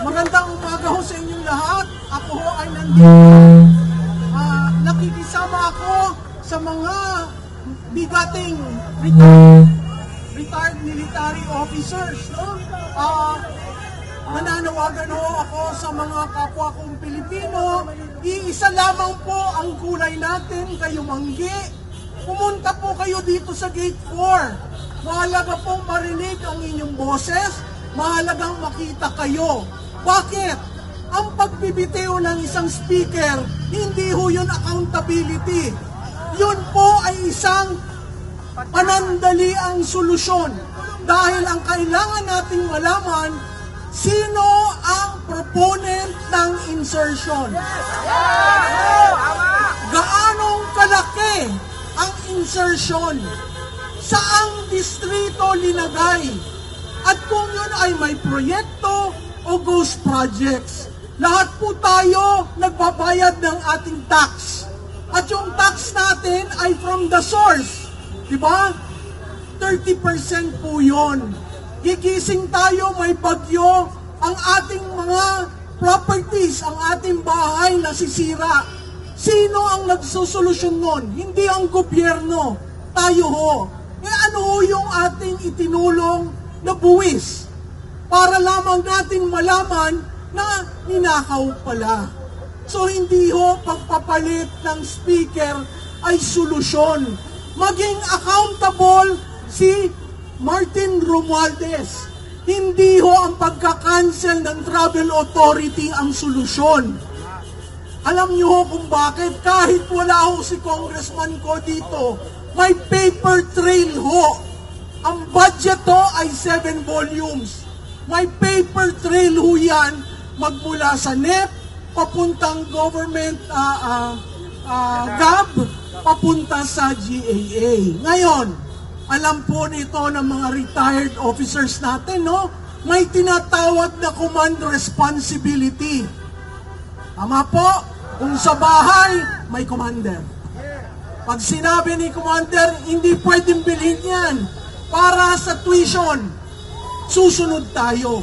Magandang umaga ho sa inyong lahat. Ako ho ay nandito. Ah, nakikisama ako sa mga bigating retired, retired military officers. No? Ah, mananawagan ho ako sa mga kapwa kong Pilipino. Iisa lamang po ang kulay natin, kayo manggi. Pumunta po kayo dito sa Gate 4. Mahalaga pong marinig ang inyong boses. Mahalagang makita kayo. Bakit? Ang pagbibitiw ng isang speaker, hindi ho yun accountability. Yun po ay isang panandali ang solusyon. Dahil ang kailangan nating malaman, sino ang proponent ng insertion. Gaanong kalaki ang insertion? Saang distrito linagay? At kung yun ay may proyekto o ghost projects, lahat po tayo nagbabayad ng ating tax. At yung tax natin ay from the source. Di ba? 30% po yun. Gigising tayo, may bagyo, ang ating mga properties, ang ating bahay nasisira. Sino ang nagsosolusyon nun? Hindi ang gobyerno. Tayo ho. Eh ano ho yung ating itinulong na buwis? Para lamang nating malaman na ninakaw pala. So hindi ho pagpapalit ng speaker ay solusyon. Maging accountable si Martin Romualdez. Hindi ho ang pagka-cancel ng travel authority ang solusyon. Alam niyo ho kung bakit kahit wala ho si congressman ko dito, may paper trail ho. Ang budget ho ay 7 volumes. May paper trail ho yan magmula sa NEP, papuntang government ah, ah, ah, GAB, papunta sa GAA. Ngayon, alam po nito ng mga retired officers natin, no? May tinatawag na command responsibility. Tama po, kung sa bahay, may commander. Pag sinabi ni commander, hindi pwedeng bilhin yan para sa tuition. Susunod tayo.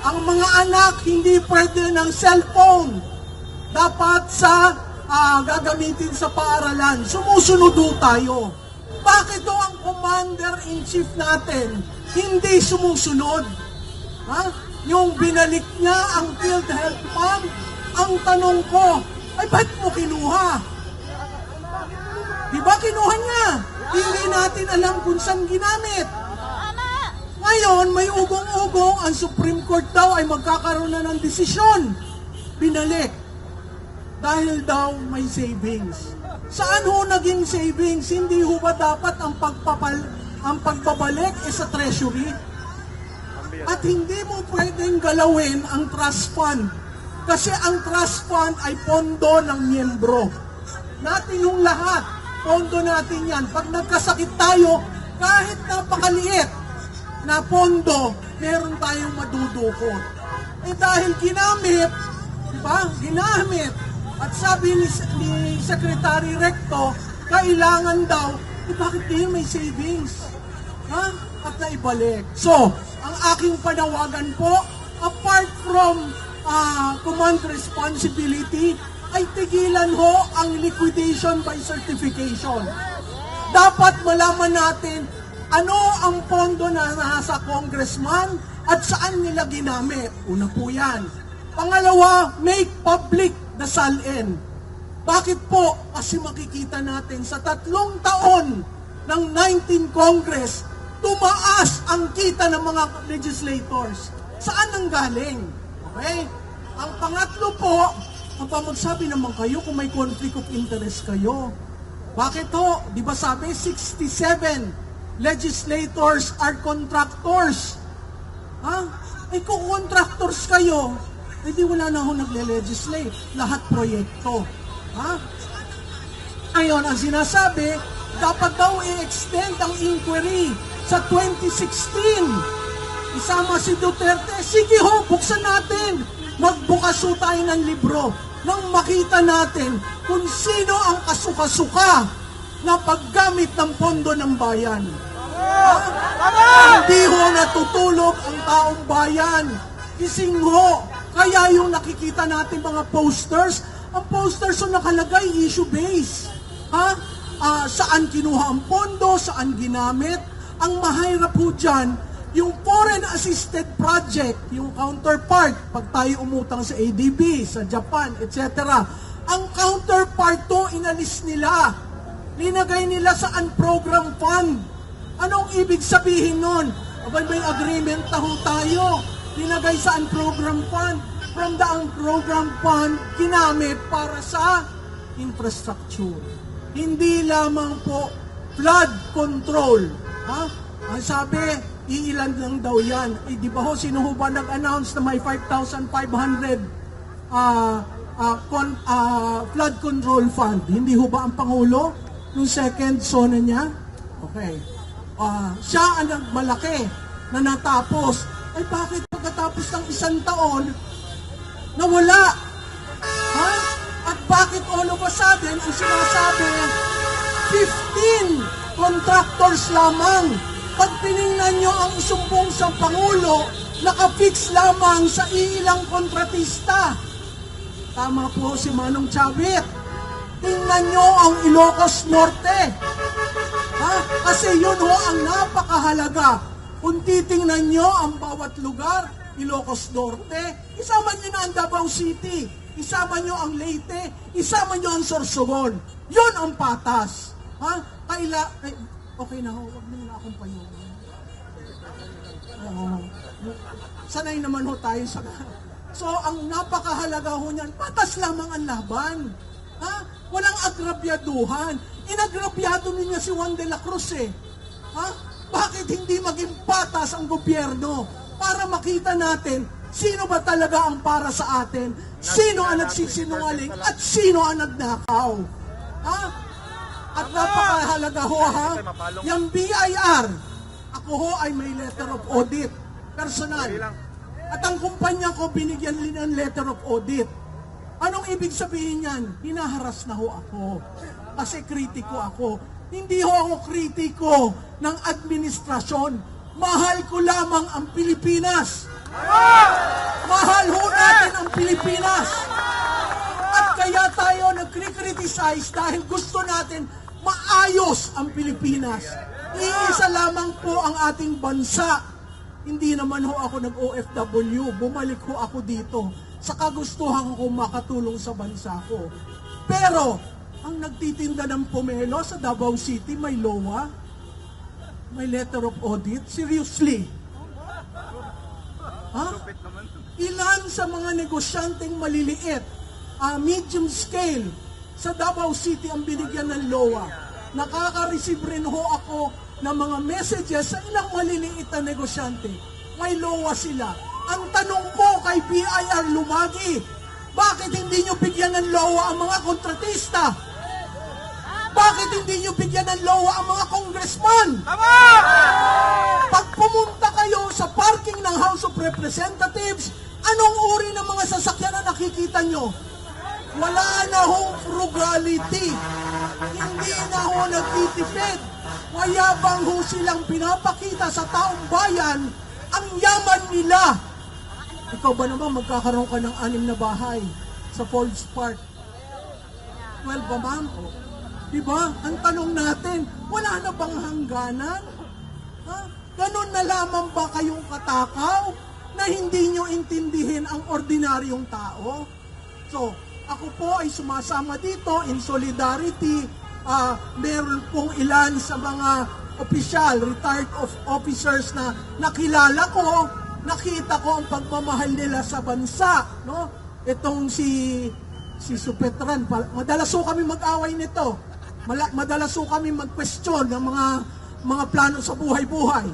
Ang mga anak, hindi pwede ng cellphone. Dapat sa ah, gagamitin sa paaralan. Sumusunod tayo. Bakit ho ang commander-in-chief natin hindi sumusunod? Ha? Yung binalik niya ang field health fund, ang tanong ko, ay ba't mo kinuha? Di ba kinuha niya? Hindi natin alam kung saan ginamit. Ngayon, may ugong-ugong, ang Supreme Court daw ay magkakaroon na ng desisyon. Binalik. Dahil daw may savings. Saan ho naging savings? Hindi ho ba dapat ang pagpapal ang pagbabalik ay sa treasury? At hindi mo pwedeng galawin ang trust fund. Kasi ang trust fund ay pondo ng miyembro. Natin yung lahat. Pondo natin yan. Pag nagkasakit tayo, kahit napakaliit na pondo, meron tayong madudukot. Eh dahil ginamit, di ba? Ginamit. At sabi ni, ni Secretary Recto, kailangan daw, eh bakit di may savings? Ha? At naibalik. So, ang aking panawagan po, apart from ah, command responsibility, ay tigilan ho ang liquidation by certification. Dapat malaman natin ano ang pondo na nasa congressman at saan nila ginamit. Una po yan. Pangalawa, make public the SALN. Bakit po? Kasi makikita natin sa tatlong taon ng 19 Congress, tumaas ang kita ng mga legislators. Saan ang galing? Okay? Ang pangatlo po, ang magsabi naman kayo kung may conflict of interest kayo. Bakit to? Di ba sabi 67 legislators are contractors? Ha? Eh kung contractors kayo, eh di wala na ako nagle-legislate. Lahat proyekto. Ha? Ngayon, ang sinasabi, dapat daw i-extend ang inquiry sa 2016. Isama si Duterte. Sige ho, buksan natin. Magbukas ho tayo ng libro nang makita natin kung sino ang kasukasuka na paggamit ng pondo ng bayan. Ha? Hindi ho natutulog ang taong bayan. Kising ho Kaya yung nakikita natin mga posters, ang posters yung nakalagay, issue base. Ha? Ah, saan kinuha ang pondo, saan ginamit. Ang mahirap po dyan, yung foreign assisted project, yung counterpart, pag tayo umutang sa ADB, sa Japan, etc. Ang counterpart to, inalis nila. Linagay nila sa unprogram fund. Anong ibig sabihin nun? Abay, may agreement na ho tayo. Linagay sa unprogram fund. From the unprogram fund, ginamit para sa infrastructure. Hindi lamang po flood control. Ha? Ang sabi, iilan lang daw yan. Eh, di ba ho, sino ho ba nag-announce na may 5,500 ah ah, con- ah, flood control fund? Hindi ho ba ang Pangulo? Nung second zona niya? Okay. Ah, siya ang nagmalaki na natapos. Ay bakit pagkatapos ng isang taon, nawala? Ha? At bakit all of a sudden, ang sinasabi, 15 contractors lamang. Pag tinignan nyo ang isumbong sa Pangulo, nakafix lamang sa ilang kontratista. Tama po si Manong Chavit. Tingnan nyo ang Ilocos Norte. Ha? Kasi yun ho ang napakahalaga. Kung titingnan nyo ang bawat lugar, Ilocos Norte, isama nyo na ang Davao City, isama nyo ang Leyte, isama nyo ang Sorsogon. Yun ang patas. Ha? Kaila, eh, okay na ho, wag nyo na akong payungan. Oo. Sanay naman ho tayo sa... So, ang napakahalaga ho niyan, patas lamang ang laban. Walang agrabyaduhan. Inagrabyado niya si Juan de la Cruz eh. Ha? Bakit hindi maging patas ang gobyerno para makita natin sino ba talaga ang para sa atin, sino ang nagsisinungaling, at sino ang nagnakaw. Ha? At napakahalaga ho ha, yung BIR, ako ho ay may letter of audit, personal. At ang kumpanya ko binigyan din ng letter of audit. Anong ibig sabihin yan? Hinaharas na ho ako. Kasi kritiko ako. Hindi ho ako kritiko ng administrasyon. Mahal ko lamang ang Pilipinas. Mahal ho natin ang Pilipinas. At kaya tayo nagkri-criticize dahil gusto natin maayos ang Pilipinas. Iisa lamang po ang ating bansa. Hindi naman ho ako nag-OFW. Bumalik ho ako dito sa kagustuhan ko makatulong sa bansa ko. Pero, ang nagtitinda ng pomelo sa Davao City, may LOA, may letter of audit. Seriously? Ha? Ilan sa mga negosyanteng maliliit, ah, medium scale, sa Davao City ang binigyan ng LOA. Nakaka-receive rin ho ako ng mga messages sa ilang maliliit na negosyante. May LOA sila. Ang tanong ko kay BIR Lumagi, bakit hindi nyo bigyan ng LOA ang mga kontratista? Bakit hindi nyo bigyan ng LOA ang mga congressman? Pag pumunta kayo sa parking ng House of Representatives, anong uri ng mga sasakyan na nakikita nyo? Wala na hong frugality. Hindi na ho nagtitipid. Mayabang ho silang pinapakita sa taong bayan ang yaman nila. Ikaw ba naman magkakaroon ka ng anim na bahay sa Falls Park? 12 ba ma'am? Diba? Ang tanong natin, wala na bang hangganan? Ha? Ganon na lamang ba kayong katakaw na hindi nyo intindihin ang ordinaryong tao? So, ako po ay sumasama dito in solidarity. Ah, meron pong ilan sa mga opisyal, retired of officers na nakilala ko, nakita ko ang pagmamahal nila sa bansa, no? Itong si si Supetran, madalas ho kami mag-away nito. Madalas ho kami mag-question ng mga mga plano sa buhay-buhay.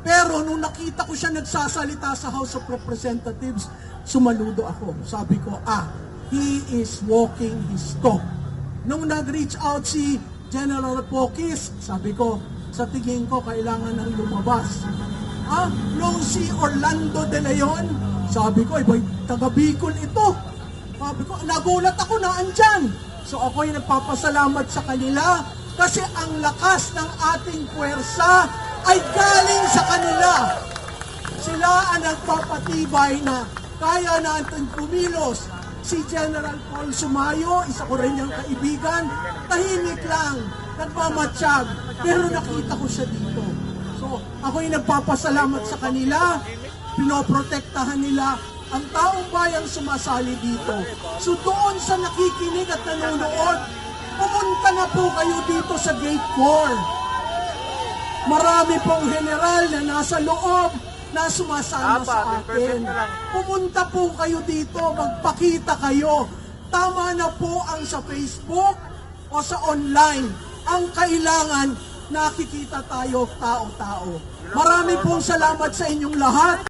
Pero nung nakita ko siya nagsasalita sa House of Representatives, sumaludo ako. Sabi ko, ah, he is walking his talk. Nung nag-reach out si General Pokis, sabi ko, sa tingin ko, kailangan nang lumabas. Ah, nung si Orlando De Leon, sabi ko, iba'y taga Bicol ito. Sabi ko, nagulat ako na andyan. So ako'y nagpapasalamat sa kanila kasi ang lakas ng ating puwersa ay galing sa kanila. Sila ang nagpapatibay na kaya natin kumilos. Si General Paul Sumayo, isa ko rin niyang kaibigan, tahimik lang, nagmamatsyag, pero nakita ko siya dito. So, ako'y nagpapasalamat sa kanila, pinoprotektahan nila ang taong bayang sumasali dito. So doon sa nakikinig at nanonood, pumunta na po kayo dito sa Gate 4. Marami pong general na nasa loob na sumasama sa atin. Pumunta po kayo dito, magpakita kayo. Tama na po ang sa Facebook o sa online. Ang kailangan, nakikita tayo tao-tao. Marami pong salamat sa inyong lahat.